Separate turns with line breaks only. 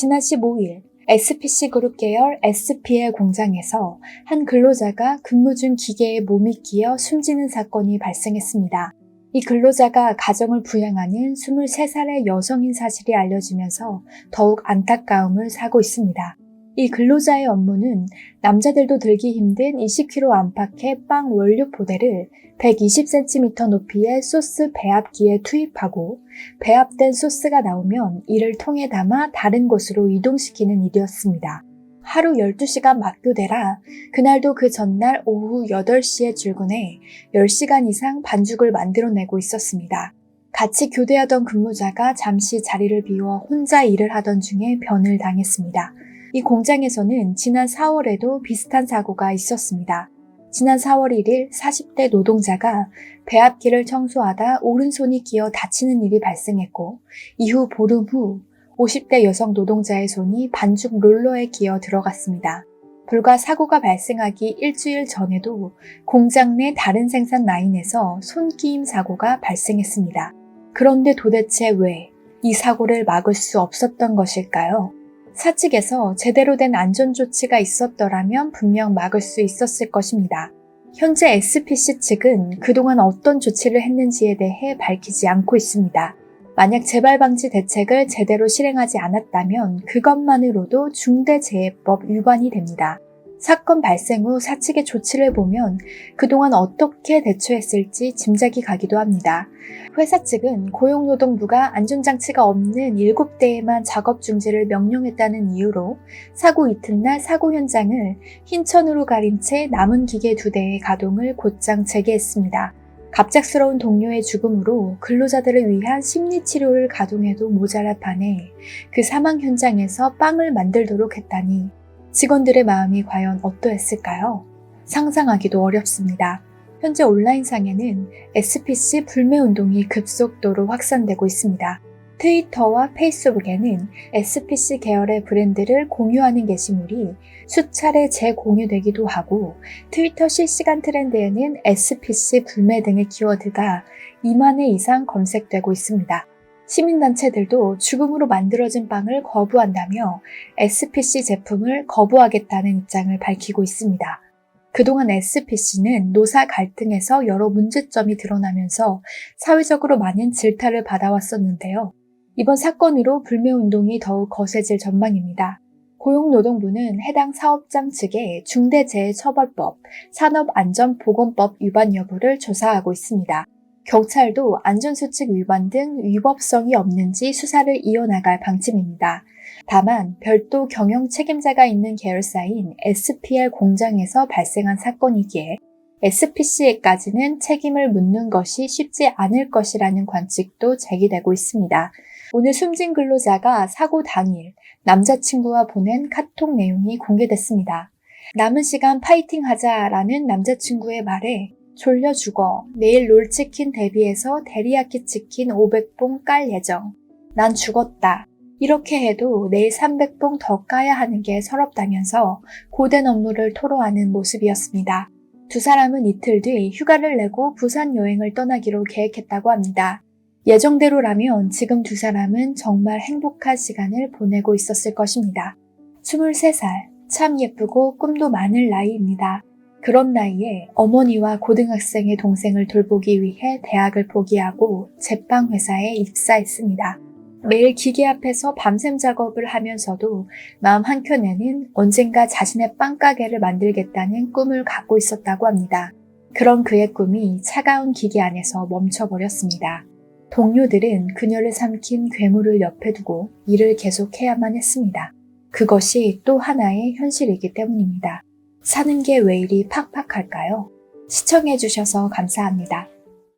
지난 15일 SPC 그룹 계열 SPL 공장에서 한 근로자가 근무 중 기계에 몸이 끼어 숨지는 사건이 발생했습니다. 이 근로자가 가정을 부양하는 23살의 여성인 사실이 알려지면서 더욱 안타까움을 사고 있습니다. 이 근로자의 업무는 남자들도 들기 힘든 20kg 안팎의 빵 원료 포대를 120cm 높이의 소스 배합기에 투입하고 배합된 소스가 나오면 이를 통에 담아 다른 곳으로 이동시키는 일이었습니다. 하루 12시간 막교대라 그날도 그 전날 오후 8시에 출근해 10시간 이상 반죽을 만들어내고 있었습니다. 같이 교대하던 근무자가 잠시 자리를 비워 혼자 일을 하던 중에 변을 당했습니다. 이 공장에서는 지난 4월에도 비슷한 사고가 있었습니다. 지난 4월 1일 40대 노동자가 배합기를 청소하다 오른손이 끼어 다치는 일이 발생했고 이후 보름 후 50대 여성 노동자의 손이 반죽 롤러에 끼어 들어갔습니다. 불과 사고가 발생하기 일주일 전에도 공장 내 다른 생산 라인에서 손끼임 사고가 발생했습니다. 그런데 도대체 왜 이 사고를 막을 수 없었던 것일까요? 사측에서 제대로 된 안전조치가 있었더라면 분명 막을 수 있었을 것입니다. 현재 SPC 측은 그동안 어떤 조치를 했는지에 대해 밝히지 않고 있습니다. 만약 재발 방지 대책을 제대로 실행하지 않았다면 그것만으로도 중대재해법 위반이 됩니다. 사건 발생 후 사측의 조치를 보면 그동안 어떻게 대처했을지 짐작이 가기도 합니다. 회사 측은 고용노동부가 안전장치가 없는 7대에만 작업 중지를 명령했다는 이유로 사고 이튿날 사고 현장을 흰천으로 가린 채 남은 기계 2대의 가동을 곧장 재개했습니다. 갑작스러운 동료의 죽음으로 근로자들을 위한 심리치료를 가동해도 모자랄 판에 그 사망 현장에서 빵을 만들도록 했다니 직원들의 마음이 과연 어떠했을까요? 상상하기도 어렵습니다. 현재 온라인상에는 SPC 불매운동이 급속도로 확산되고 있습니다. 트위터와 페이스북에는 SPC 계열의 브랜드를 공유하는 게시물이 수차례 재공유되기도 하고 트위터 실시간 트렌드에는 SPC 불매 등의 키워드가 2만 회 이상 검색되고 있습니다. 시민단체들도 죽음으로 만들어진 빵을 거부한다며 SPC 제품을 거부하겠다는 입장을 밝히고 있습니다. 그동안 SPC는 노사 갈등에서 여러 문제점이 드러나면서 사회적으로 많은 질타를 받아왔었는데요. 이번 사건으로 불매운동이 더욱 거세질 전망입니다. 고용노동부는 해당 사업장 측에 중대재해처벌법, 산업안전보건법 위반 여부를 조사하고 있습니다. 경찰도 안전수칙 위반 등 위법성이 없는지 수사를 이어나갈 방침입니다. 다만 별도 경영 책임자가 있는 계열사인 SPL 공장에서 발생한 사건이기에 SPC에까지는 책임을 묻는 것이 쉽지 않을 것이라는 관측도 제기되고 있습니다. 오늘 숨진 근로자가 사고 당일 남자친구와 보낸 카톡 내용이 공개됐습니다. 남은 시간 파이팅 하자라는 남자친구의 말에 졸려 죽어 내일 롤치킨 대비해서 데리야끼 치킨 500봉 깔 예정. 난 죽었다. 이렇게 해도 내일 300봉 더 까야 하는 게 서럽다면서 고된 업무를 토로하는 모습이었습니다. 두 사람은 이틀 뒤 휴가를 내고 부산 여행을 떠나기로 계획했다고 합니다. 예정대로라면 지금 두 사람은 정말 행복한 시간을 보내고 있었을 것입니다. 23살, 참 예쁘고 꿈도 많을 나이입니다. 그런 나이에 어머니와 고등학생의 동생을 돌보기 위해 대학을 포기하고 제빵 회사에 입사했습니다. 매일 기계 앞에서 밤샘 작업을 하면서도 마음 한켠에는 언젠가 자신의 빵가게를 만들겠다는 꿈을 갖고 있었다고 합니다. 그런 그의 꿈이 차가운 기계 안에서 멈춰버렸습니다. 동료들은 그녀를 삼킨 괴물을 옆에 두고 일을 계속해야만 했습니다. 그것이 또 하나의 현실이기 때문입니다. 사는 게 왜 이리 팍팍할까요? 시청해주셔서 감사합니다.